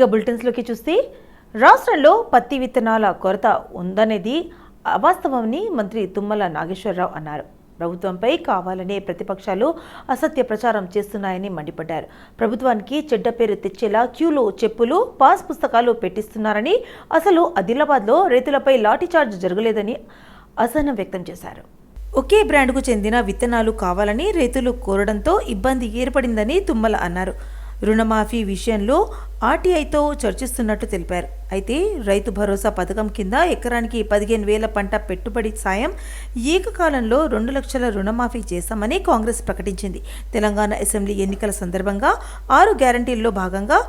ఇక బులెటిన్స్లోకి చూస్తే రాష్ట్రంలో పత్తి విత్తనాల కొరత ఉందనేది అవాస్తవమని మంత్రి తుమ్మల నాగేశ్వరరావు అన్నారు. ప్రభుత్వంపై కావాలనే ప్రతిపక్షాలు అసత్య ప్రచారం చేస్తున్నాయని మండిపడ్డారు. ప్రభుత్వానికి చెడ్డ పేరు తెచ్చేలా క్యూలో చెప్పులు పాస్ పుస్తకాలు పెట్టిస్తున్నారని అసలు ఆదిలాబాద్లో రైతులపై లాఠీచార్జ్ జరగలేదని అసహనం వ్యక్తం చేశారు. ఒకే బ్రాండ్కు చెందిన విత్తనాలు కావాలని రైతులు కోరడంతో ఇబ్బంది ఏర్పడిందని తుమ్మల అన్నారు. రుణమాఫీ విషయంలో ఆర్టీఐతో చర్చిస్తున్నట్టు తెలిపారు. అయితే రైతు భరోసా పథకం కింద ఎకరానికి పదిహేను వేల పంట పెట్టుబడి సాయం ఏకకాలంలో రెండు లక్షల రుణమాఫీ చేశామని కాంగ్రెస్ ప్రకటించింది. తెలంగాణ అసెంబ్లీ ఎన్నికల సందర్భంగా ఆరు గ్యారంటీల్లో భాగంగా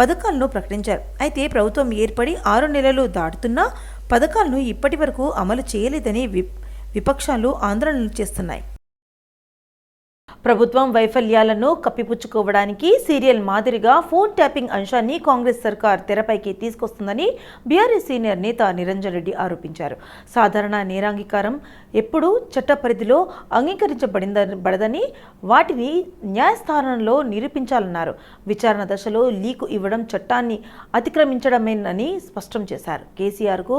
పథకాలను ప్రకటించారు. అయితే ప్రభుత్వం ఏర్పడి ఆరు నెలలు దాటుతున్నా పథకాలను ఇప్పటి వరకు అమలు చేయలేదని వి విపక్షాలు ఆందోళనలు చేస్తున్నాయి. ప్రభుత్వం వైఫల్యాలను కప్పిపుచ్చుకోవడానికి సీరియల్ మాదిరిగా ఫోన్ ట్యాపింగ్ అంశాన్ని కాంగ్రెస్ సర్కార్ తెరపైకి తీసుకొస్తుందని బీఆర్ఎస్ సీనియర్ నేత నిరంజన్ రెడ్డి ఆరోపించారు. సాధారణ నేరాంగీకారం ఎప్పుడూ చట్ట పరిధిలో అంగీకరించబడిందబడదని వాటిని న్యాయస్థానంలో నిరూపించాలన్నారు. విచారణ దశలో లీకు ఇవ్వడం చట్టాన్ని అతిక్రమించడమేనని స్పష్టం చేశారు. కేసీఆర్కు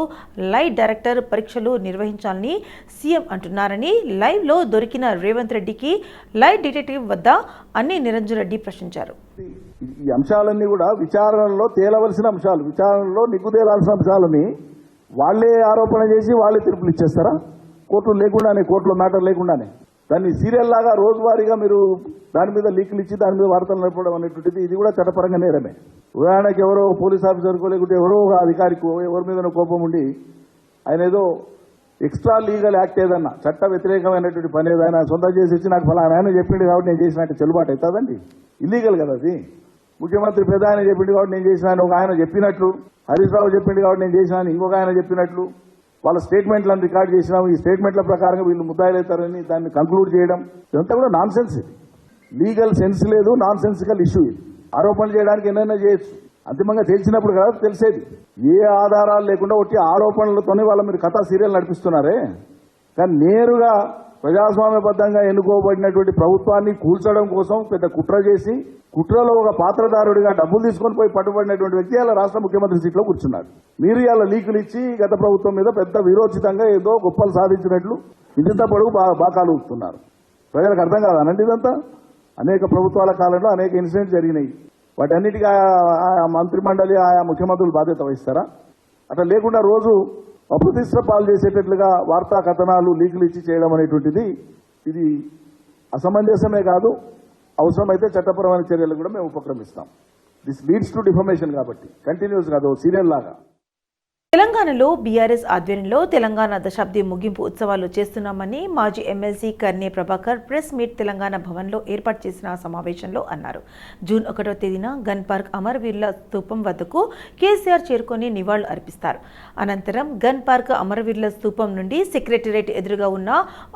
లైవ్ డైరెక్టర్ పరీక్షలు నిర్వహించాలని సీఎం అంటున్నారని లైవ్లో దొరికిన రేవంత్ రెడ్డికి లైవ్ డిటెక్టివ్ వద్ద అన్ని నిరంజన్ రెడ్డి ప్రశ్నించారు. ఈ అంశాలన్నీ కూడా విచారణలో తేలవలసిన అంశాలు విచారణలో నిగ్గు తేలాల్సిన అంశాలని వాళ్ళే ఆరోపణ చేసి వాళ్ళే తీర్పులు ఇచ్చేస్తారా? కోర్టులు లేకుండానే కోర్టులో మ్యాటర్ లేకుండానే? దాన్ని సీరియల్ లాగా రోజువారీగా మీరు దాని మీద లీకులు ఇచ్చి దాని మీద వార్తలు నడపడం అనేటువంటిది ఇది కూడా చట్టపరంగా నేరమే. ఉదాహరణకి ఎవరో పోలీస్ ఆఫీసర్కో లేకుంటే ఎవరో ఒక అధికారికో ఎవరి మీద కోపం ఉండి ఆయన ఏదో ఎక్స్ట్రా లీగల్ యాక్ట్ ఏదన్నా చట్ట వ్యతిరేకమైనటువంటి పని ఏదైనా సొంతం చేసి ఇచ్చి నాకు ఫలానా ఆయన చెప్పిండు కాబట్టి నేను చేసినట్టు చెల్లుబాటు అవుతుందండి. ఇల్లీగల్ కదా అది. ముఖ్యమంత్రి పెద్ద ఆయన చెప్పిండు కాబట్టి నేను చేసినాను అని ఒక ఆయన చెప్పినట్లు హరీష్ రావు చెప్పిండు కాబట్టి నేను చేసినాను ఇంకొక ఆయన చెప్పినట్లు వాళ్ళ స్టేట్మెంట్లను రికార్డ్ చేసినాం ఈ స్టేట్మెంట్ల ప్రకారంగా వీళ్ళు ముద్దాయిలవుతారని దాన్ని కంక్లూడ్ చేయడం ఇదంతా కూడా నాన్ సెన్స్ ఇది. లీగల్ సెన్స్ లేదు నాన్ సెన్సికల్ ఇష్యూ ఇది. ఆరోపణలు చేయడానికి ఏమైనా చేయొచ్చు. అంతిమంగా తెలిసినప్పుడు కదా తెలిసేది. ఏ ఆధారాలు లేకుండా ఒట్టి ఆరోపణలతోనే వాళ్ళ మీరు కథా సీరియల్ నడిపిస్తున్నారే? కానీ నేరుగా ప్రజాస్వామ్యబద్ధంగా ఎన్నుకోబడినటువంటి ప్రభుత్వాన్ని కూల్చడం కోసం పెద్ద కుట్ర చేసి కుట్రలో ఒక పాత్రదారుడిగా డబ్బులు తీసుకొని పోయి పట్టుబడినటువంటి వ్యక్తి అలా రాష్ట్ర ముఖ్యమంత్రి సీట్లో కూర్చున్నారు మీరు ఇలా లీకులు ఇచ్చి గత ప్రభుత్వం మీద పెద్ద విరోచితంగా ఏదో గొప్పలు సాధించినట్లు ఇంత పొడుగు బాకాలు ఊపుతున్నారు. ప్రజలకు అర్థం కాదనండి ఇదంతా? అనేక ప్రభుత్వాల కాలంలో అనేక ఇన్సిడెంట్స్ జరిగినాయి. వాటన్నిటికీ ఆయా- ఆయా మంత్రి మండలి ఆయా ముఖ్యమంత్రులు బాధ్యత వహిస్తారా? అట్లా లేకుండా రోజు అప్రతిష్ట పాలు చేసేటట్లుగా వార్తా కథనాలు లీకులు ఇచ్చి చేయడం అనేటువంటిది ఇది అసమంజసమే కాదు. అవసరమైతే చట్టపరమైన చర్యలు కూడా మేము ఉపక్రమిస్తాం. దిస్ లీడ్స్ టు డిఫర్మేషన్ కాబట్టి కంటిన్యూస్ కాదు సీరియల్ లాగా. తెలంగాణలో బీఆర్ఎస్ ఆధ్వర్యంలో తెలంగాణ దశాబ్ది ముగింపు ఉత్సవాలు చేస్తున్నామని మాజీ MLC Karne Prabhakar press meet Telangana భవన్లో ఏర్పాటు చేసిన సమావేశంలో అన్నారు. జూన్ ఒకటో తేదీన గన్ పార్క్ అమరవీరుల స్థూపం వద్దకు కేసీఆర్ చేరుకొని నివాళులు అర్పిస్తారు. అనంతరం గన్ పార్క్ అమరవీరుల స్థూపం నుండి సెక్రటేరియట్ ఎదురుగా ఉన్న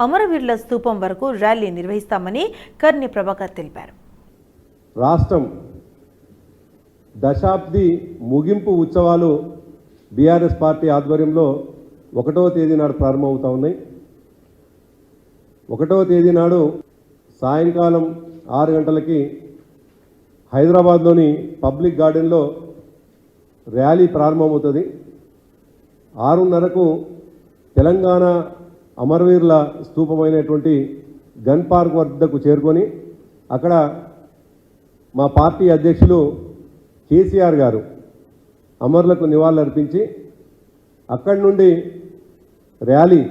అమరవీరుల స్థూపం వరకు ర్యాలీ నిర్వహిస్తామని కర్నే ప్రభాకర్ తెలిపారు. రాష్ట్రం దశాబ్ది ముగింపు ఉత్సవాలు బీఆర్ఎస్ పార్టీ ఆధ్వర్యంలో ఒకటవ తేదీ నాడు ప్రారంభమవుతా ఉన్నాయి. ఒకటవ తేదీ నాడు సాయంకాలం ఆరు గంటలకి హైదరాబాద్లోని పబ్లిక్ గార్డెన్లో ర్యాలీ ప్రారంభమవుతుంది. ఆరున్నరకు తెలంగాణ అమరవీరుల స్థూపమైనటువంటి గన్ పార్క్ వద్దకు చేరుకొని అక్కడ మా పార్టీ అధ్యక్షులు కేసీఆర్ గారు అమరులకు నివాళులర్పించి అక్కడి నుండి ర్యాలీ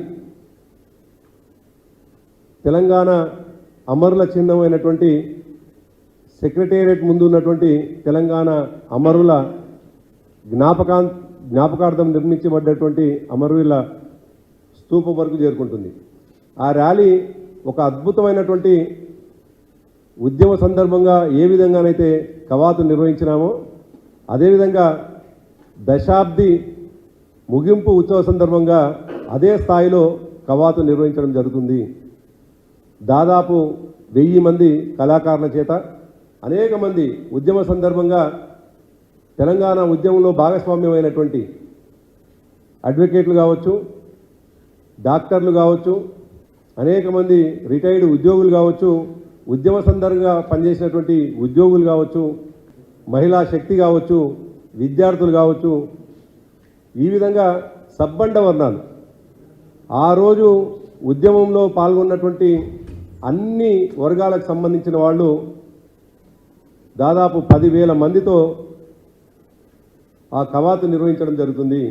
తెలంగాణ అమరుల చిహ్నమైనటువంటి సెక్రటేరియట్ ముందు ఉన్నటువంటి తెలంగాణ అమరుల జ్ఞాపకా జ్ఞాపకార్థం నిర్మించబడ్డటువంటి అమరుల స్తూపం వరకు చేరుకుంటుంది. ఆ ర్యాలీ ఒక అద్భుతమైనటువంటి ఉద్యమ సందర్భంగా ఏ విధంగానైతే కవాతు నిర్వహించినామో అదేవిధంగా దశాబ్ది ముగింపు ఉత్సవ సందర్భంగా అదే స్థాయిలో కవాతు నిర్వహించడం జరుగుతుంది. దాదాపు వెయ్యి మంది కళాకారుల చేత అనేక మంది ఉద్యమ సందర్భంగా తెలంగాణ ఉద్యమంలో భాగస్వామ్యమైనటువంటి అడ్వకేట్లు కావచ్చు డాక్టర్లు కావచ్చు అనేక మంది రిటైర్డ్ ఉద్యోగులు కావచ్చు ఉద్యమ సందర్భంగా పనిచేసినటువంటి ఉద్యోగులు కావచ్చు మహిళా శక్తి కావచ్చు విద్యార్థులు కావచ్చు ఈ విధంగా సబ్బండ వర్ణాలు ఆ రోజు ఉద్యమంలో పాల్గొన్నటువంటి అన్ని వర్గాలకు సంబంధించిన వాళ్ళు దాదాపు పదివేల మందితో ఆ కవాతు నిర్వహించడం జరుగుతుంది.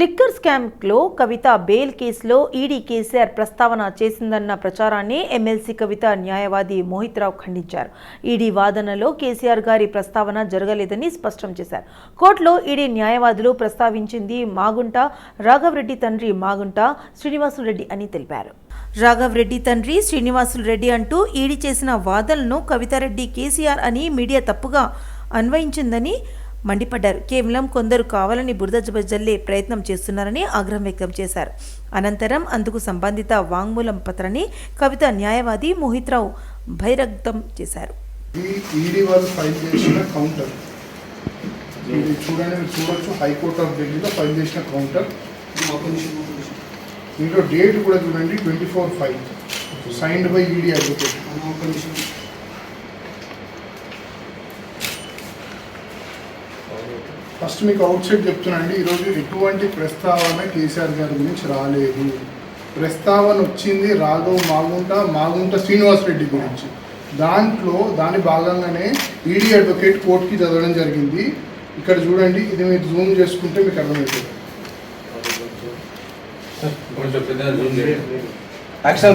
లిక్కర్ స్కామ్లో కవిత బెయిల్ కేసులో ఈడీ కేసీఆర్ ప్రస్తావన చేసిందన్న ప్రచారాన్ని ఎమ్మెల్సీ కవిత న్యాయవాది మోహిత్ రావు ఖండించారు. ఈడీ వాదనలో కేసీఆర్ గారి ప్రస్తావన జరగలేదని స్పష్టం చేశారు. కోర్టులో ఈడీ న్యాయవాదులు ప్రస్తావించింది మాగుంట రాఘవరెడ్డి తండ్రి మాగుంట శ్రీనివాసులరెడ్డి అని తెలిపారు. రాఘవరెడ్డి తండ్రి శ్రీనివాసులు రెడ్డి అంటూ ఈడీ చేసిన వాదనలను కవితారెడ్డి కేసీఆర్ అని మీడియా తప్పుగా అన్వయించిందని మండిపడ్డారు. కేవలం కొందరు కావాలని బురద జల్లే ప్రయత్నం చేస్తున్నారని ఆగ్రహం వ్యక్తం చేశారు. అనంతరం అందుకు సంబంధిత వాంగ్మూలం పత్రాన్ని కవిత న్యాయవాది మోహిత్ రావు బహిరగతం చేశారు. ఇది ఈడీ వాళ్ళు ఫైల్ చేసిన కౌంటర్. ఇది చూడండి మీరు చూడొచ్చు హైకోర్ట్ ఆఫ్ ఢిల్లీలో ఫైల్ చేసిన కౌంటర్. దీంట్లో డేట్ కూడా చూడండి twenty four five signed by ED advocate. First మీకు అవుట్ సైడ్ చెప్తున్నానండి. ఈరోజు ఎటువంటి ప్రస్తావన కేసీఆర్ గారి గురించి రాలేదు. ప్రస్తావన వచ్చింది రాఘవ్ మాగుంట మాగుంట శ్రీనివాస్ రెడ్డి గురించి. దాంట్లో దాని భాగంగానే ఈడీ అడ్వకేట్ కోర్టుకి చదవడం జరిగింది. ఇక్కడ చూడండి ఇది మీరు జూమ్ చేసుకుంటే మీకు అర్థమవుతుంది. కొంచెం పెద్దగా జూమ్ చేయండి. యాక్షన్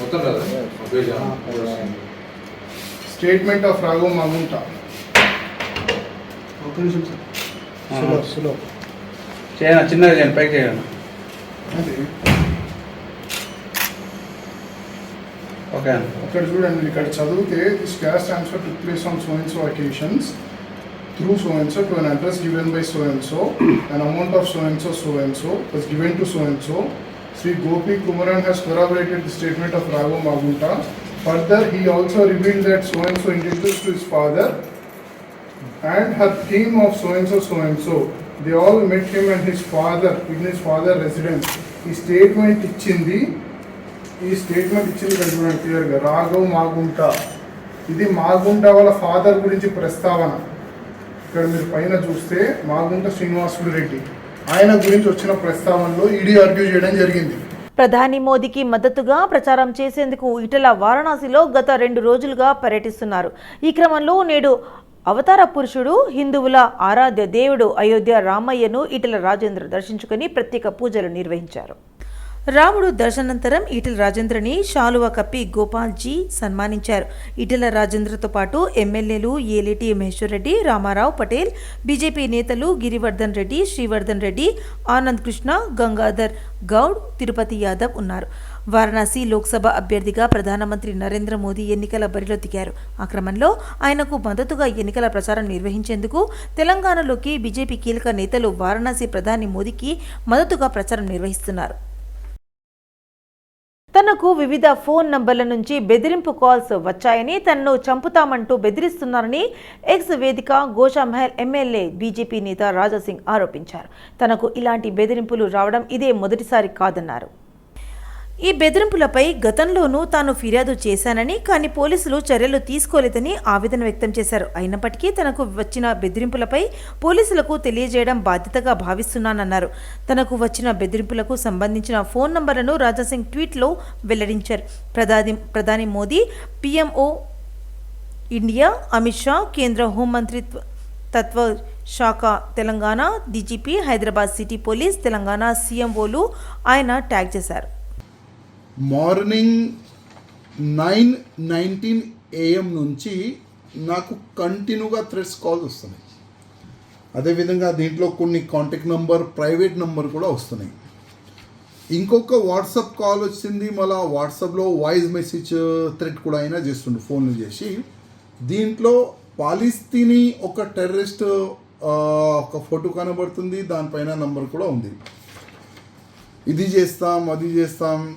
మొత్తం statement of Raghav Magunta. Slow slow. చేయను చిన్నగా చేయండి పైకి అదే. ఓకే. అండి ఇక్కడ చూడండి ఇక్కడ చదివితే this cash transfer took place on so and so occasions through so and so to an address given by so and amount of so and so so and so was given to so and so. Sri Gopi Kumaran has corroborated the statement of Raghu Magunta. Further, he also revealed that so and so introduced to his father and her team of so and so so and so. They all met him and his father in his father residence. ఈ statement ఇచ్చింది ఈ statement ఇచ్చింది ఇక్కడ చూడండి క్లియర్గా రాఘవ్ మాగుంట ఇది మాగుంట వాళ్ళ father గురించి ప్రస్తావన ఇక్కడ మీరు పైన చూస్తే మాగుంట శ్రీనివాసులు రెడ్డి ఆయన గురించి వచ్చిన ప్రస్తావనలో ఈడీ ఆర్గ్యూ చేయడం జరిగింది ప్రధాని మోదీకి మద్దతుగా ప్రచారం చేసేందుకు ఇటల వారణాసిలో గత రెండు రోజులుగా పర్యటిస్తున్నారు. ఈ క్రమంలో నేడు అవతార పురుషుడు హిందువుల ఆరాధ్య దేవుడు అయోధ్య రామయ్యను ఇటల రాజేంద్ర దర్శించుకుని ప్రత్యేక పూజలు నిర్వహించారు. రాముడు దర్శనానంతరం ఈటెల రాజేంద్రని శాలువ కప్పి గోపాల్జీ సన్మానించారు. ఈటెల రాజేంద్రతో పాటు ఎమ్మెల్యేలు ఏలేటి మహేశ్వర్ రెడ్డి రామారావు పటేల్ బీజేపీ నేతలు గిరివర్ధన్ రెడ్డి శ్రీవర్ధన్ రెడ్డి ఆనంద్ కృష్ణ గంగాధర్ గౌడ్ తిరుపతి యాదవ్ ఉన్నారు. వారణాసి లోక్సభ అభ్యర్థిగా ప్రధానమంత్రి నరేంద్ర మోదీ ఎన్నికల బరిలో దిగారు. ఆ క్రమంలో ఆయనకు మద్దతుగా ఎన్నికల ప్రచారం నిర్వహించేందుకు తెలంగాణలోకి బీజేపీ కీలక నేతలు వారణాసి ప్రధాని మోదీకి మద్దతుగా ప్రచారం నిర్వహిస్తున్నారు. తనకు వివిధ ఫోన్ నంబర్ల నుంచి బెదిరింపు కాల్స్ వచ్చాయని తనను చంపుతామంటూ బెదిరిస్తున్నారని ఎక్స్ వేదిక గోషామహల్ ఎమ్మెల్యే బీజేపీ నేత రాజాసింగ్ ఆరోపించారు. తనకు ఇలాంటి బెదిరింపులు రావడం ఇదే మొదటిసారి కాదన్నారు. ఈ బెదిరింపులపై గతంలోనూ తాను ఫిర్యాదు చేశానని కానీ పోలీసులు చర్యలు తీసుకోలేదని ఆవేదన వ్యక్తం చేశారు. అయినప్పటికీ తనకు వచ్చిన బెదిరింపులపై పోలీసులకు తెలియజేయడం బాధ్యతగా భావిస్తున్నానన్నారు. తనకు వచ్చిన బెదిరింపులకు సంబంధించిన ఫోన్ నంబర్లను రాజాసింగ్ ట్వీట్లో వెల్లడించారు. ప్రధాని ప్రధాని మోదీ పిఎంఓ ఇండియా అమిత్ షా కేంద్ర హోంమంత్రిత్వ తత్వ శాఖ Telangana DGP Hyderabad city police Telangana సీఎంఓలు ఆయన ట్యాగ్ చేశారు. మార్నింగ్ నైన్ నైన్టీన్ ఏఎం నుంచి నాకు కంటిన్యూగా థ్రెడ్స్ కాల్స్ వస్తున్నాయి. అదేవిధంగా దీంట్లో కొన్ని కాంటాక్ట్ నెంబర్ ప్రైవేట్ నెంబర్ కూడా వస్తున్నాయి. ఇంకొక వాట్సాప్ కాల్ వచ్చింది. మళ్ళీ వాట్సాప్లో వాయిస్ మెసేజ్ థ్రెడ్ కూడా అయినా చేస్తుండే ఫోన్లు చేసి. దీంట్లో పాలిస్తీనీ ఒక టెర్రరిస్ట్ ఒక ఫోటో కనబడుతుంది. దానిపైన నంబర్ కూడా ఉంది. ఇది చేస్తాం అది చేస్తాం.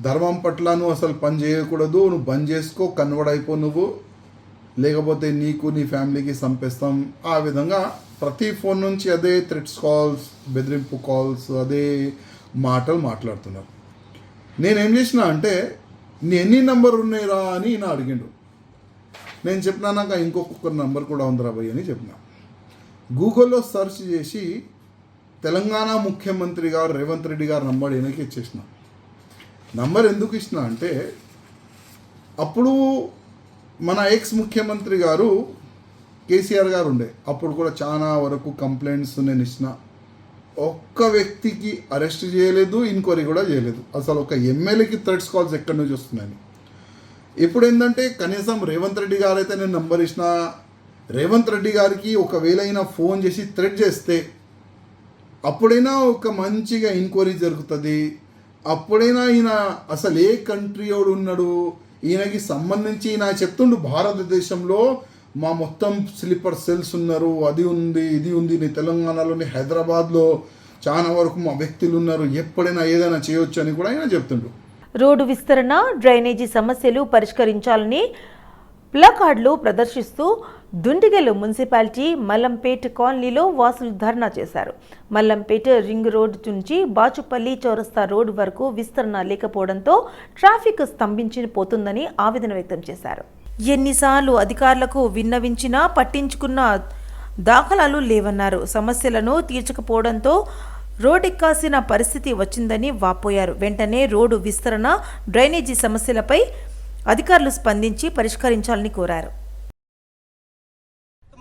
ధర్మం పట్ల నువ్వు అసలు పని చేయకూడదు నువ్వు బంద్ చేసుకో కన్వర్ట్ అయిపో నువ్వు. లేకపోతే నీకు నీ ఫ్యామిలీకి చంపేస్తాం ఆ విధంగా ప్రతి ఫోన్ నుంచి అదే థ్రెట్స్ కాల్స్ బెదిరింపు కాల్స్ అదే మాటలు మాట్లాడుతున్నారు. నేనేం చేసిన అంటే నీ ఎన్ని నంబర్ ఉన్నాయిరా అని ఈయన అడిగిండు. నేను చెప్పినా నాకు ఇంకొక నంబర్ కూడా ఉందిరా భయ్ అని చెప్పిన. గూగుల్లో సెర్చ్ చేసి తెలంగాణ ముఖ్యమంత్రి గారు రేవంత్ రెడ్డి గారు నంబర్ వెనక్కి ఇచ్చేసిన. నంబర్ ఎందుకు ఇచ్చిన అంటే అప్పుడు మన ఎక్స్ ముఖ్యమంత్రి గారు కేసీఆర్ గారు ఉండే. అప్పుడు కూడా చాలా వరకు కంప్లైంట్స్ నేను ఇచ్చిన. ఒక్క వ్యక్తికి అరెస్ట్ చేయలేదు ఇంక్వైరీ కూడా చేయలేదు. అసలు ఒక ఎమ్మెల్యేకి థ్రెడ్స్ కాల్స్ ఎక్కడి నుంచి వస్తున్నాయని ఇప్పుడు ఏంటంటే కనీసం రేవంత్ రెడ్డి గారు అయితే నేను నంబర్ ఇచ్చిన రేవంత్ రెడ్డి గారికి ఒకవేళ అయినా ఫోన్ చేసి థ్రెడ్ చేస్తే అప్పుడైనా ఒక మంచిగా ఎంక్వైరీ జరుగుతుంది అప్పుడైనా ఈయన అసలు ఏ కంట్రీ వాడు ఉన్నాడు? ఈయనకి సంబంధించి ఈయన చెప్తుండు భారతదేశంలో మా మొత్తం స్లీపర్ సెల్స్ ఉన్నారు అది ఉంది ఇది ఉంది నీ తెలంగాణలోని హైదరాబాద్లో చాలా వరకు మా వ్యక్తులు ఉన్నారు ఎప్పుడైనా ఏదైనా చేయొచ్చు అని కూడా ఆయన చెప్తుండు. రోడ్డు విస్తరణ డ్రైనేజీ సమస్యలు పరిష్కరించాలని ప్లకార్డులు ప్రదర్శిస్తూ దుండిగలు మున్సిపాలిటీ మల్లంపేట్ కాలనీలో వాసులు ధర్నా చేశారు. మల్లంపేట్ రింగ్ రోడ్ నుంచి బాచుపల్లి చౌరస్తా రోడ్డు వరకు విస్తరణ లేకపోవడంతో ట్రాఫిక్ స్తంభించి పోతుందని ఆవేదన వ్యక్తం చేశారు. ఎన్నిసార్లు అధికారులకు విన్నవించినా పట్టించుకున్న దాఖలాలు లేవన్నారు. సమస్యలను తీర్చకపోవడంతో రోడ్డెక్కాల్సిన పరిస్థితి వచ్చిందని వాపోయారు. వెంటనే రోడ్డు విస్తరణ డ్రైనేజీ సమస్యలపై అధికారులు స్పందించి పరిష్కరించాలని కోరారు.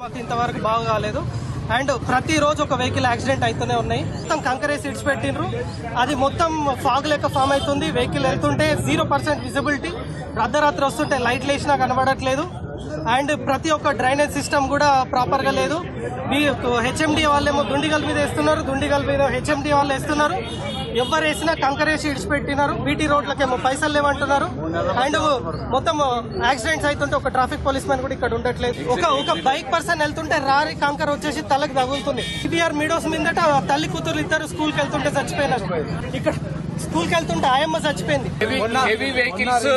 మాకు ఇంతవరకు బాగా కాలేదు. అండ్ ప్రతిరోజు ఒక వెహికల్ యాక్సిడెంట్ అవుతూనే ఉన్నాయి. మొత్తం కంకరే సీట్స్ పెట్టిండ్రు. అది మొత్తం ఫాగ్ లెక్క ఫామ్ అవుతుంది. వెహికల్ వెళ్తుంటే జీరో పర్సెంట్ విజిబిలిటీ అర్ధరాత్రి వస్తుంటే లైట్లు వేసినా కనబడట్లేదు. అండ్ ప్రతి ఒక్క డ్రైనేజ్ సిస్టమ్ కూడా ప్రాపర్గా లేదు. హెచ్ఎండి వాళ్ళేమో దుండిగల్ మీద వేస్తున్నారు దుండిగల్ మీద హెచ్ఎండి వాళ్ళు వేస్తున్నారు. ఎవరు వేసినా కంకరేసి ఇడిచిపెట్టినారు బీటీ రోడ్లకేమో పైసలు లేవంటున్నారు. అండ్ మొత్తం యాక్సిడెంట్స్ అవుతుంటే ఒక ట్రాఫిక్ పోలీస్ మ్యాన్ కూడా ఇక్కడ ఉండట్లేదు. ఒక ఒక బైక్ పర్సన్ వెళ్తుంటే రారి కంకర్ వచ్చేసి తలకు తగులుతుంది. సిబిఆర్ మీడోస్ మీదట తల్లి కూతురు ఇద్దరు స్కూల్కి వెళ్తుంటే చచ్చిపోయినారు. ఇక్కడ స్కూల్కి వెళ్తుంటే ఆయమ్మ చచ్చిపోయింది. హెవీ వెహికల్స్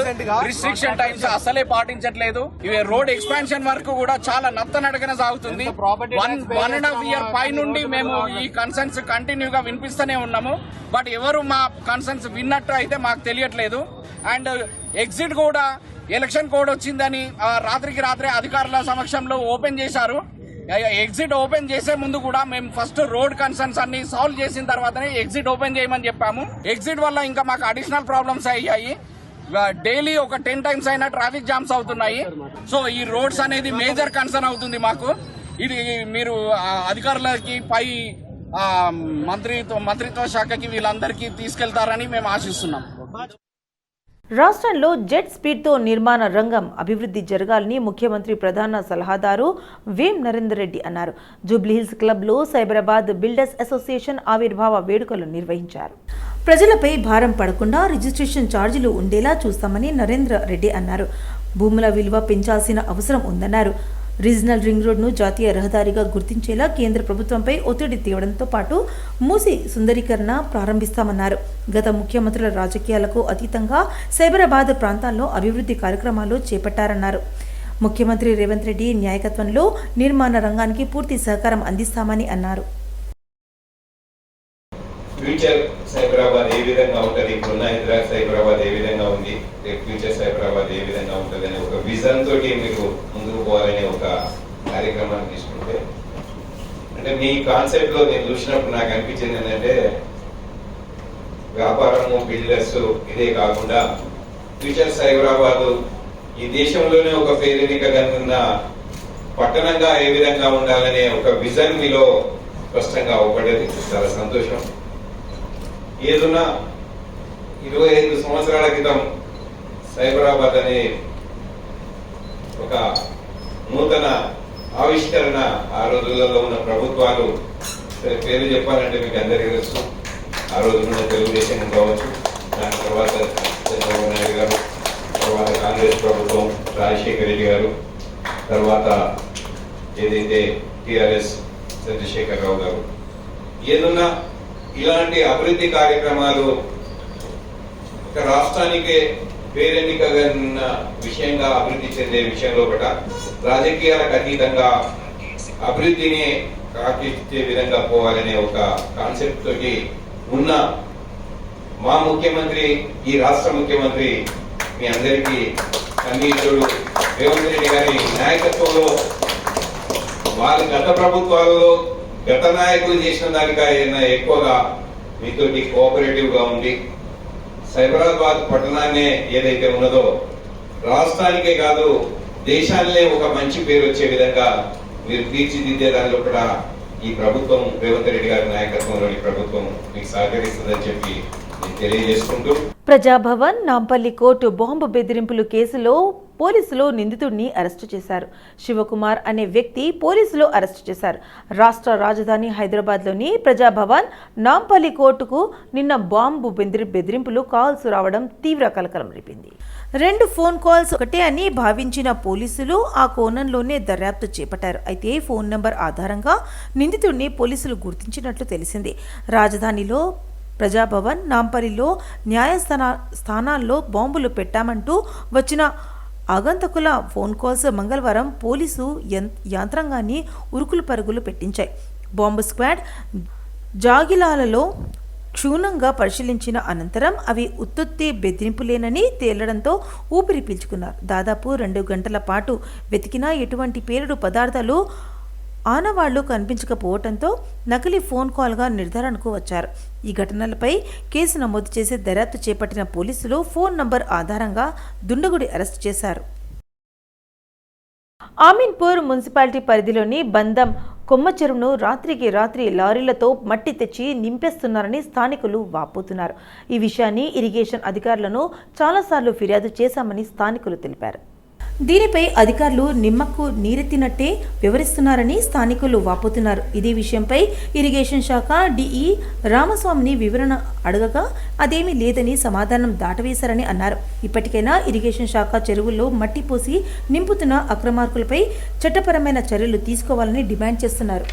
రిస్ట్రిక్షన్ టైమ్స్ అసలే పాటించట్లేదు. ఇవి రోడ్ ఎక్స్పాన్షన్ వరకు కూడా చాలా నత్తనడకన సాగుతుంది. One one and half year పై నుండి మేము ఈ కన్సర్న్స్ కంటిన్యూగా వినిపిస్తూనే ఉన్నాము. బట్ ఎవరు మా కన్సర్న్స్ విన్నట్టు అయితే మాకు తెలియట్లేదు. అండ్ ఎగ్జిట్ కూడా ఎలక్షన్ కోడ్ వచ్చిందని ఆ, రాత్రికి రాత్రే అధికారుల సమక్షంలో ఓపెన్ చేశారు. ఎగ్జిట్ ఓపెన్ చేసే ముందు కూడా మేము ఫస్ట్ రోడ్ కన్సర్న్స్ అన్ని సాల్వ్ చేసిన తర్వాతనే ఎగ్జిట్ ఓపెన్ చేయమని చెప్పాము. ఎగ్జిట్ వల్ల ఇంకా మాకు అడిషనల్ ప్రాబ్లమ్స్ అయ్యాయి. డైలీ ఒక టెన్ టైమ్స్ అయినా ట్రాఫిక్ జామ్స్ అవుతున్నాయి. సో ఈ రోడ్స్ అనేది మేజర్ కన్సర్న్ అవుతుంది మాకు. ఇది మీరు అధికారులకి పై మంత్రిత్వ మంత్రిత్వ శాఖకి వీళ్ళందరికీ తీసుకెళ్తారని మేము ఆశిస్తున్నాం. రాష్ట్రంలో జెట్ స్పీడ్తో నిర్మాణ రంగం అభివృద్ధి జరగాలని ముఖ్యమంత్రి ప్రధాన సలహాదారు వేం నరేందర్ రెడ్డి అన్నారు. జూబ్లీహిల్స్ క్లబ్లో సైబరాబాద్ బిల్డర్స్ అసోసియేషన్ ఆవిర్భావ వేడుకలు నిర్వహించారు. ప్రజలపై భారం పడకుండా రిజిస్ట్రేషన్ ఛార్జీలు ఉండేలా చూస్తామని నరేంద్ర రెడ్డి అన్నారు. భూముల విలువ పెంచాల్సిన అవసరం ఉందన్నారు. రీజనల్ రింగ్ రోడ్ను జాతీయ రహదారిగా గుర్తించేలా కేంద్ర ప్రభుత్వంపై ఒత్తిడి తేవడంతో పాటు మూసి సుందరీకరణ ప్రారంభిస్తామన్నారు. గత ముఖ్యమంత్రుల రాజకీయాలకు అతీతంగా సైబరాబాద్ ప్రాంతాల్లో అభివృద్ధి కార్యక్రమాలు చేపట్టారన్నారు. ముఖ్యమంత్రి రేవంత్ రెడ్డి న్యాయకత్వంలో నిర్మాణ రంగానికి పూర్తి సహకారం అందిస్తామని అన్నారు. ఫ్యూచర్ సైబరాబాద్ ఏ విధంగా ఉంటుంది? ఇప్పుడున్న హైదరాబాద్ సైబరాబాద్ ఏ విధంగా ఉంది? రేపు ఫ్యూచర్ సైబరాబాద్ ఏ విధంగా ఉంటుంది అనే ఒక విజన్ తోటి మీకు ముందుకు ఒక కార్యక్రమాన్ని తీసుకుంటే అంటే మీ కాన్సెప్ట్లో నేను చూసినప్పుడు నాకు అనిపించింది ఏంటంటే వ్యాపారము బిజినెస్ ఇదే కాకుండా ఫ్యూచర్ సైబరాబాద్ ఈ దేశంలోనే ఒక పేరెనిక కనున్న పట్టణంగా ఏ విధంగా ఉండాలనే ఒక విజన్ మీలో స్పష్టంగా అవ్వబడేది చాలా సంతోషం. ఏదున్నా ఇరవై ఐదు సంవత్సరాల క్రితం సైబరాబాద్ అనే ఒక నూతన ఆవిష్కరణ ఆ రోజులలో ఉన్న ప్రభుత్వాలు. పేరు చెప్పాలంటే మీకు అందరికీ తెలుసు. ఆ రోజున తెలుగుదేశం కావచ్చు దాని తర్వాత చంద్రబాబు నాయుడు గారు తర్వాత కాంగ్రెస్ ప్రభుత్వం రాజశేఖర రెడ్డి గారు తర్వాత ఏదైతే టిఆర్ఎస్ చంద్రశేఖరరావు గారు. ఏదన్నా ఇలాంటి అభివృద్ధి కార్యక్రమాలు ఒక రాష్ట్రానికే పేరెన్నిక ఉన్న విషయంగా అభివృద్ధి చెందే విషయంలో కూడా రాజకీయాలకు అతీతంగా అభివృద్ధిని కాకిచ్చే విధంగా పోవాలనే ఒక కాన్సెప్ట్ తోటి ఉన్న మా ముఖ్యమంత్రి ఈ రాష్ట్ర ముఖ్యమంత్రి మీ అందరికీ కన్నీరుడు రేవంత్ రెడ్డి గారి నాయకత్వంలో వాళ్ళ గత ప్రభుత్వాలలో గత నాయకులు చేసిన దానికైనా ఎక్కువగా మీతోటి కోఆపరేటివ్గా ఉండి సైబరాబాద్ పట్టణాన్నే ఏదైతే ఉన్నదో రాష్ట్రానికే కాదు దేశానికే ఒక మంచి పేరు వచ్చే విధంగా మీరు తీర్చిదిద్దే దానిలో కూడా ఈ ప్రభుత్వం రేవంత్ రెడ్డి గారి నాయకత్వంలోని ప్రభుత్వం మీకు సహకరిస్తుందని చెప్పి తెలియజేసుకుంటూ ప్రజాభవన్ నాంపల్లి కోర్టు బాంబు బెదిరింపులు కేసులో పోలీసులు నిందితుడిని అరెస్టు చేశారు. శివకుమార్ అనే వ్యక్తి పోలీసులు అరెస్టు చేశారు. రాష్ట్ర రాజధాని హైదరాబాద్లోని ప్రజాభవన్ నాంపల్లి కోర్టుకు నిన్న బాంబు బెదిరి బెదిరింపులు కాల్స్ రావడం తీవ్ర కలకలం రేపింది. రెండు ఫోన్ కాల్స్ ఒకటే అని భావించిన పోలీసులు ఆ కోణంలోనే దర్యాప్తు చేపట్టారు. అయితే ఫోన్ నెంబర్ ఆధారంగా నిందితుడిని పోలీసులు గుర్తించినట్లు తెలిసింది. రాజధానిలో ప్రజాభవన్ నాంపల్లిలో న్యాయస్థాన స్థానాల్లో బాంబులు పెట్టామంటూ వచ్చిన ఆగంతకుల ఫోన్ కాల్స్ మంగళవారం పోలీసు యం- యంత్రాంగాన్ని ఉరుకులు పరుగులు పెట్టించాయి. బాంబు స్క్వాడ్ జాగిలాలలో క్షుణ్ణంగా పరిశీలించిన అనంతరం అవి ఉత్తుత్తి బెదిరింపులేనని తేలడంతో ఊపిరి పీల్చుకున్నారు. దాదాపు రెండు గంటల పాటు వెతికినా ఎటువంటి పేలుడు పదార్థాలు ఆనవాళ్ళు కనిపించకపోవడంతో నకిలీ ఫోన్ కాల్గా నిర్ధారణకు వచ్చారు. ఈ ఘటనలపై కేసు నమోదు చేసి దర్యాప్తు చేపట్టిన పోలీసులు ఫోన్ నంబర్ ఆధారంగా దుండగుడి అరెస్టు చేశారు. ఆమీన్పూర్ మున్సిపాలిటీ పరిధిలోని బందం కొమ్మ చెరువును రాత్రికి రాత్రి లారీలతో మట్టి తెచ్చి నింపేస్తున్నారని స్థానికులు వాపోతున్నారు. ఈ విషయాన్ని ఇరిగేషన్ అధికారులను చాలాసార్లు ఫిర్యాదు చేశామని స్థానికులు తెలిపారు. దీనిపై అధికారులు నిమ్మకు నీరెత్తినట్టే వివరిస్తున్నారని స్థానికులు వాపోతున్నారు. ఇదే విషయంపై ఇరిగేషన్ శాఖ డిఈ రామస్వామిని వివరణ అడగగా అదేమీ లేదని సమాధానం దాటవేశారని అన్నారు. ఇప్పటికైనా ఇరిగేషన్ శాఖ చెరువుల్లో మట్టి పోసి నింపుతున్న అక్రమార్కులపై చట్టపరమైన చర్యలు తీసుకోవాలని డిమాండ్ చేస్తున్నారు.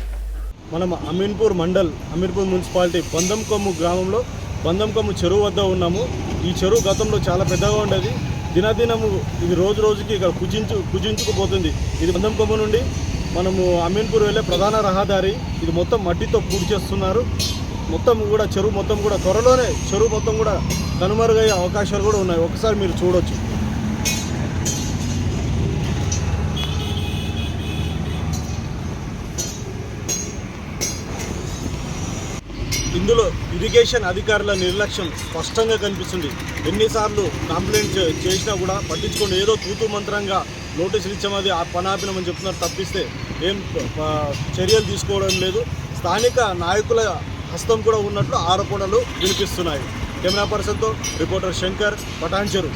మనం అమీన్పూర్ మండల్ అమీన్పూర్ మున్సిపాలిటీ బందంకొమ్ము గ్రామంలో బందంకొమ్ము చెరువు వద్ద ఉన్నాము. ఈ చెరువు గతంలో చాలా పెద్దగా ఉండేది. దినదినము ఇది రోజు రోజుకి ఇక్కడ కుజించు కుజించుకుపోతుంది. ఇది బంధంకొమ్మ నుండి మనము అమీన్పూర్ వెళ్ళే ప్రధాన రహదారి. ఇది మొత్తం మట్టితో పూడి చేస్తున్నారు. మొత్తం కూడా చెరువు మొత్తం కూడా త్వరలోనే చెరువు మొత్తం కూడా కనుమరుగయ్యే అవకాశాలు కూడా ఉన్నాయి. ఒకసారి మీరు చూడొచ్చు ఇందులో ఇరిగేషన్ అధికారుల నిర్లక్ష్యం స్పష్టంగా కనిపిస్తుంది. ఎన్నిసార్లు కంప్లైంట్ చేసినా కూడా పట్టించుకొని ఏదో తూతు మంత్రంగా నోటీసులు ఇచ్చామది ఆ పనాపినమని చెప్తున్నారు. తప్పిస్తే ఏం చర్యలు తీసుకోవడం లేదు. స్థానిక నాయకుల హస్తం కూడా ఉన్నట్లు ఆరోపణలు వినిపిస్తున్నాయి. కెమెరా పర్సన్తో రిపోర్టర్ శంకర్ పటాన్చెరు.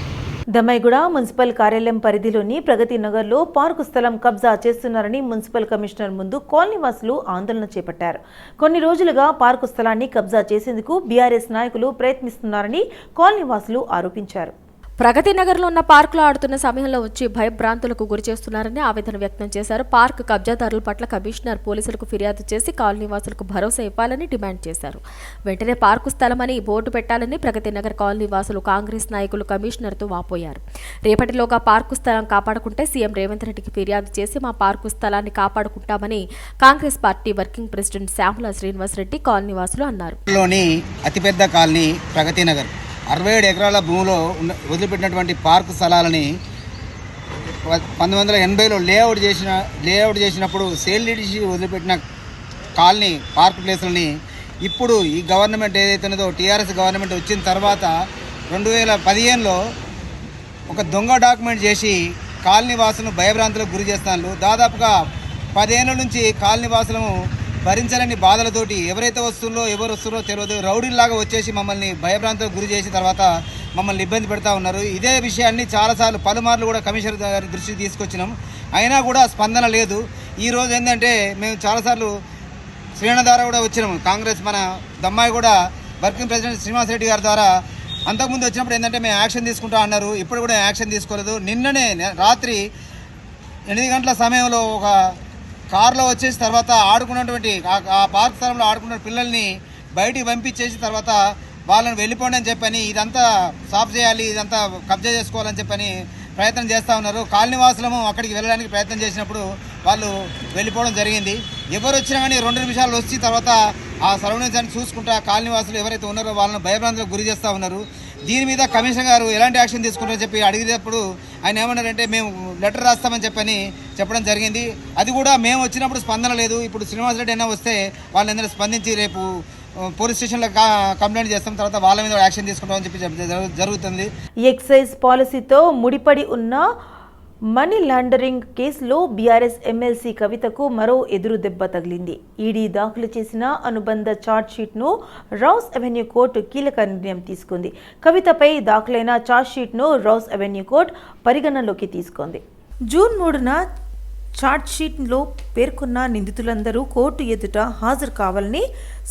దమైగూడ మున్సిపల్ కార్యాలయం పరిధిలోని ప్రగతి నగర్లో పార్కు స్థలం కబ్జా చేస్తున్నారని మున్సిపల్ కమిషనర్ ముందు కాలనీవాసులు ఆందోళన చేపట్టారు. కొన్ని రోజులుగా పార్కు స్థలాన్ని కబ్జా చేసేందుకు బీఆర్ఎస్ నాయకులు ప్రయత్నిస్తున్నారని కాలనీవాసులు ఆరోపించారు. ప్రగతి నగర్లో ఉన్న పార్కులో ఆడుతున్న సమయంలో వచ్చి భయభ్రాంతులకు గురి చేస్తున్నారని ఆవేదన వ్యక్తం చేశారు. పార్క్ కబ్జాదారుల పట్ల కమిషనర్ పోలీసులకు ఫిర్యాదు చేసి కాలనీవాసులకు భరోసా ఇవ్వాలని డిమాండ్ చేశారు. వెంటనే పార్కు స్థలమని బోర్డు పెట్టాలని ప్రగతి నగర్ కాలనీవాసులు కాంగ్రెస్ నాయకులు కమిషనర్తో వాపోయారు. రేపటిలోగా పార్కు స్థలం కాపాడుకుంటే సీఎం రేవంత్ రెడ్డికి ఫిర్యాదు చేసి మా పార్కు స్థలాన్ని కాపాడుకుంటామని Congress party working president Shyamala Srinivasareddy కాలనీవాసులు అన్నారు. అతిపెద్ద కాలనీ ప్రగతి నగర్. అరవై ఏడు ఎకరాల భూమిలో ఉన్న వదిలిపెట్టినటువంటి పార్కు స్థలాలని పంతొమ్మిది వందల ఎనభైలో లేఅవుట్ చేసిన లేఅవుట్ చేసినప్పుడు సేల్ చేసి వదిలిపెట్టిన కాలనీ పార్క్ ప్లేసులని ఇప్పుడు ఈ గవర్నమెంట్ ఏదైతే ఉన్నదో టీఆర్ఎస్ గవర్నమెంట్ వచ్చిన తర్వాత రెండు వేల పదిహేనులో ఒక దొంగ డాక్యుమెంట్ చేసి కాలనీ వాసులను భయభ్రాంతులకు గురి చేస్తున్నారు. దాదాపుగా పదిహేనుల నుంచి కాలనీ వాసులను భరించలేని బాధలతోటి ఎవరైతే వస్తుందో ఎవరు వస్తుందో తెలియదు. రౌడీల్లాగా వచ్చేసి మమ్మల్ని భయభ్రాంతులకు గురి చేసిన తర్వాత మమ్మల్ని ఇబ్బంది పెడతా ఉన్నారు. ఇదే విషయాన్ని చాలాసార్లు పలుమార్లు కూడా కమిషనర్ గారి దృష్టికి తీసుకొచ్చినాం. అయినా కూడా స్పందన లేదు. ఈ రోజు ఏంటంటే మేము చాలాసార్లు శ్రీణ ద్వారా కూడా వచ్చినాము కాంగ్రెస్ మన దమ్మాయి కూడా వర్కింగ్ ప్రెసిడెంట్ శ్రీనివాస్ రెడ్డి గారి ద్వారా అంతకుముందు వచ్చినప్పుడు ఏంటంటే మేము యాక్షన్ తీసుకుంటా అన్నారు. ఇప్పుడు కూడా యాక్షన్ తీసుకోలేదు. నిన్ననే రాత్రి ఎనిమిది గంటల సమయంలో ఒక కారులో వచ్చేసి తర్వాత ఆడుకున్నటువంటి ఆ- పార్క్ స్థలంలో ఆడుకున్న పిల్లల్ని బయటికి పంపించేసి తర్వాత వాళ్ళని వెళ్ళిపోండి అని చెప్పని ఇదంతా సాఫ్ చేయాలి ఇదంతా కబ్జా చేసుకోవాలని చెప్పని ప్రయత్నం చేస్తూ ఉన్నారు. కాలనీవాసులము అక్కడికి వెళ్ళడానికి ప్రయత్నం చేసినప్పుడు వాళ్ళు వెళ్ళిపోవడం జరిగింది. ఎవరు వచ్చినా కానీ రెండు నిమిషాలు వచ్చి తర్వాత ఆ సరౌండింగ్స్ అన్ని చూసుకుంటా కాలనీవాసులు ఎవరైతే ఉన్నారో వాళ్ళని భయభ్రాంతులకు గురి చేస్తూ ఉన్నారు. దీని మీద కమిషనర్ గారు ఎలాంటి యాక్షన్ తీసుకుంటారని చెప్పి అడిగినప్పుడు ఆయన ఏమన్నారంటే మేము లెటర్ రాస్తామని చెప్పని చెప్పడం జరిగింది. అది కూడా మేము వచ్చినప్పుడు స్పందన లేదు. ఇప్పుడు శ్రీనివాస్ రెడ్డి అయినా వస్తే వాళ్ళందరూ స్పందించి రేపు పోలీస్ స్టేషన్లో కంప్లైంట్ చేస్తాం. తర్వాత వాళ్ళ మీద యాక్షన్ తీసుకుంటామని చెప్పి జరుగు- జరుగుతుంది. ఎక్సైజ్ పాలసీతో ముడిపడి ఉన్న మనీ లాండరింగ్ కేసులో బీఆర్ఎస్ ఎమ్మెల్సీ కవితకు మరో ఎదురు దెబ్బ తగిలింది. ఈడీ దాఖలు చేసిన అనుబంధ ఛార్జ్షీట్ను రౌస్ అవెన్యూ కోర్టు కీలక నిర్ణయం తీసుకుంది. కవితపై దాఖలైన ఛార్జ్షీట్ను రౌస్ అవెన్యూ కోర్టు పరిగణనలోకి తీసుకుంది. జూన్ మూడున ఛార్జ్షీట్లో పేర్కొన్న నిందితులందరూ కోర్టు ఎదుట హాజరు కావాలని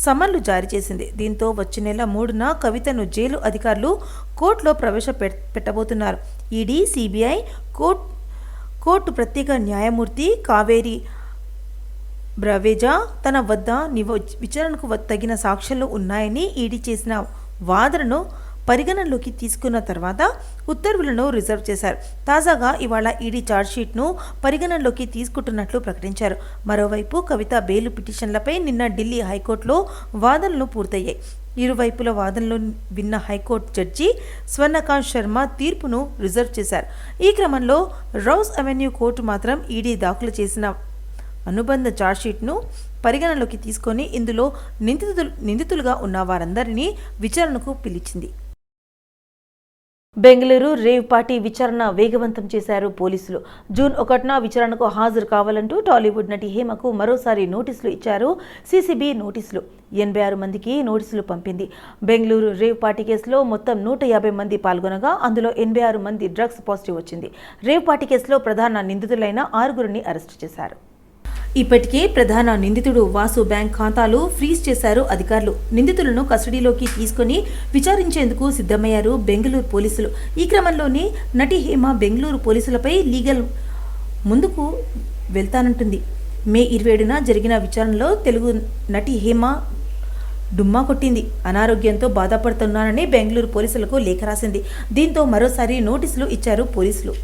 సమన్లు జారీ చేసింది. దీంతో వచ్చే నెల మూడున కవితను జైలు అధికారులు కోర్టులో ప్రవేశ పెట్టబోతున్నారు. ఈడీ సిబిఐ కోర్టు కోర్టు ప్రత్యేక న్యాయమూర్తి కావేరి బ్రవేజా తన వద్ద నివ విచారణకు వ- తగిన సాక్ష్యాలు ఉన్నాయని ఈడీ చేసిన వాదనను పరిగణనలోకి తీసుకున్న తర్వాత ఉత్తర్వులను రిజర్వ్ చేశారు. తాజాగా ఇవాళ ఈడీ ఛార్జ్షీట్ను పరిగణనలోకి తీసుకుంటున్నట్లు ప్రకటించారు. మరోవైపు కవిత బెయిల్ పిటిషన్లపై నిన్న ఢిల్లీ హైకోర్టులో వాదనలు పూర్తయ్యాయి. ఇరువైపుల వాదనలు విన్న హైకోర్టు జడ్జి స్వర్ణకాంత్ శర్మ తీర్పును రిజర్వ్ చేశారు. ఈ క్రమంలో రౌస్ అవెన్యూ కోర్టు మాత్రం ఈడీ దాఖలు చేసిన అనుబంధ ఛార్జ్షీట్ను పరిగణనలోకి తీసుకొని ఇందులో నిందితులు నిందితులుగా ఉన్న వారందరినీ విచారణకు పిలిచింది. బెంగళూరు రేవ్ పార్టీ విచారణ వేగవంతం చేశారు పోలీసులు. జూన్ ఒకటిన విచారణకు హాజరు కావాలంటూ టాలీవుడ్ నటి హేమకు మరోసారి నోటీసులు ఇచ్చారు సీసీబీ నోటీసులు. ఎనభై ఆరు మందికి నోటీసులు పంపింది. బెంగళూరు రేవ్ పార్టీ కేసులో మొత్తం నూట యాభై మంది పాల్గొనగా అందులో ఎనభై ఆరు మంది డ్రగ్స్ పాజిటివ్ వచ్చింది. రేవ్ పార్టీ కేసులో ప్రధాన నిందితులైన ఆరుగురిని అరెస్టు చేశారు. ఇప్పటికే ప్రధాన నిందితుడు వాసు బ్యాంక్ ఖాతాలు ఫ్రీజ్ చేశారు అధికారులు. నిందితులను కస్టడీలోకి తీసుకొని విచారించేందుకు సిద్ధమయ్యారు బెంగళూరు పోలీసులు. ఈ క్రమంలోనే నటి హేమ బెంగళూరు పోలీసులపై లీగల్ ముందుకు వెళ్తానంటుంది. మే ఇరవై ఏడున జరిగిన విచారణలో తెలుగు నటి హేమ డుమ్మా కొట్టింది. అనారోగ్యంతో బాధపడుతున్నానని బెంగళూరు పోలీసులకు లేఖ రాసింది. దీంతో మరోసారి నోటీసులు ఇచ్చారు పోలీసులు.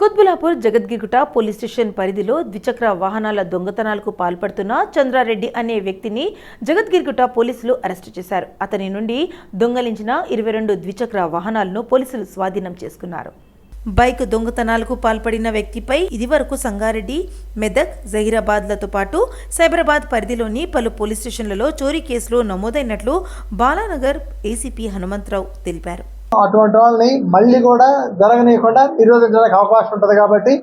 కుత్బులాపూర్ జగద్గిగుట పోలీస్ స్టేషన్ పరిధిలో ద్విచక్ర వాహనాల దొంగతనాలకు పాల్పడుతున్న చంద్రారెడ్డి అనే వ్యక్తిని జగద్గిరిగుట పోలీసులు అరెస్టు చేశారు. అతని నుండి దొంగలించిన ఇరవై రెండు ద్విచక్ర వాహనాలను పోలీసులు స్వాధీనం చేసుకున్నారు. బైక్ దొంగతనాలకు పాల్పడిన వ్యక్తిపై ఇదివరకు సంగారెడ్డి మెదక్ జహీరాబాద్లతో పాటు సైబరాబాద్ పరిధిలోని పలు పోలీస్ స్టేషన్లలో చోరీ కేసులు నమోదైనట్లు బాలానగర్ ఏసీపీ హనుమంతరావు తెలిపారు. అటువంటి వాళ్ళని మళ్ళీ కూడా జరగనీయకుండా నిరోధించడానికి అవకాశం ఉంటుంది కాబట్టి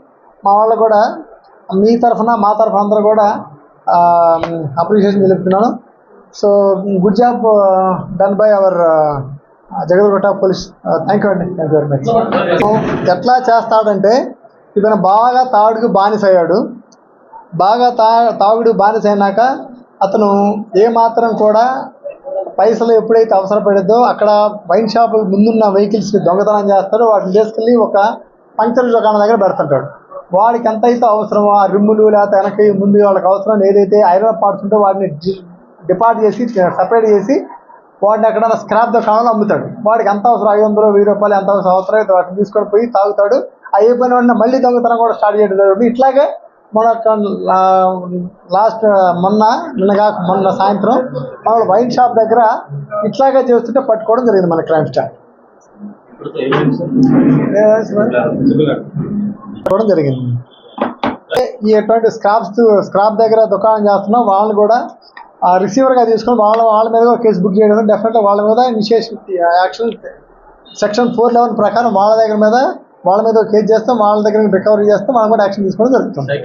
మా వాళ్ళు కూడా మీ తరఫున మా తరఫున అందరూ కూడా అప్రిషియేషన్ తెలుపుతున్నాను. So good job done by our Jagadagotta police uh, thank you అండి. థ్యాంక్ యూ వెరీ మచ్ ఎట్లా చేస్తాడంటే ఇతను బాగా తాగుడుకు బానిస అయ్యాడు బాగా తా తాగుడు బానిస అయినాక అతను ఏమాత్రం కూడా పైసలు ఎప్పుడైతే అవసరపడిద్దో అక్కడ వైన్ షాపుల ముందున్న వెహికల్స్ని దొంగతనం చేస్తాడో వాటిని తీసుకెళ్ళి ఒక పంక్చర్ దుకాణం దగ్గర పెడుతుంటాడు వాడికి ఎంత అయితే అవసరమో ఆ రిమ్ములు లేకపోతే వెనక్కి ముందు వాళ్ళకి అవసరం ఏదైతే ఐరన్ పార్ట్స్ ఉంటే వాటిని డిపాజిట్ చేసి సపరేట్ చేసి వాడిని అక్కడ స్క్రాప్ దుకాణంలో అమ్ముతాడు. వాడికి ఎంత అవసరం? ఐదు వందలు వెయ్యి రూపాయలు ఎంత అవసరం? అవసరం అయితే వాటిని తీసుకొని పోయి తాగుతాడు. అయిపోయిన వాడిని మళ్ళీ దొంగతనం కూడా స్టార్ట్ చేయడం జరుగుతుంది. ఇట్లాగే మన లాస్ట్ మొన్న నిన్నగా మొన్న సాయంత్రం మన వైన్ షాప్ దగ్గర ఇట్లాగే చేస్తుంటే పట్టుకోవడం జరిగింది మన క్రైమ్ స్టార్ పట్టుకోవడం జరిగింది. ఈ ఎటువంటి స్క్రాప్స్ స్క్రాప్ దగ్గర దుకాణం చేస్తున్నాం వాళ్ళు కూడా రిసీవర్గా తీసుకొని వాళ్ళ వాళ్ళ మీద కూడా కేసు బుక్ చేయడం డెఫినెట్గా వాళ్ళ మీద initiation action section four eleven ప్రకారం వాళ్ళ దగ్గర మీద వాళ్ళ మీద కేసు చేస్తాం వాళ్ళ దగ్గర రికవరీ చేస్తాం మనం కూడా యాక్షన్ తీసుకోవడం జరుగుతుంది.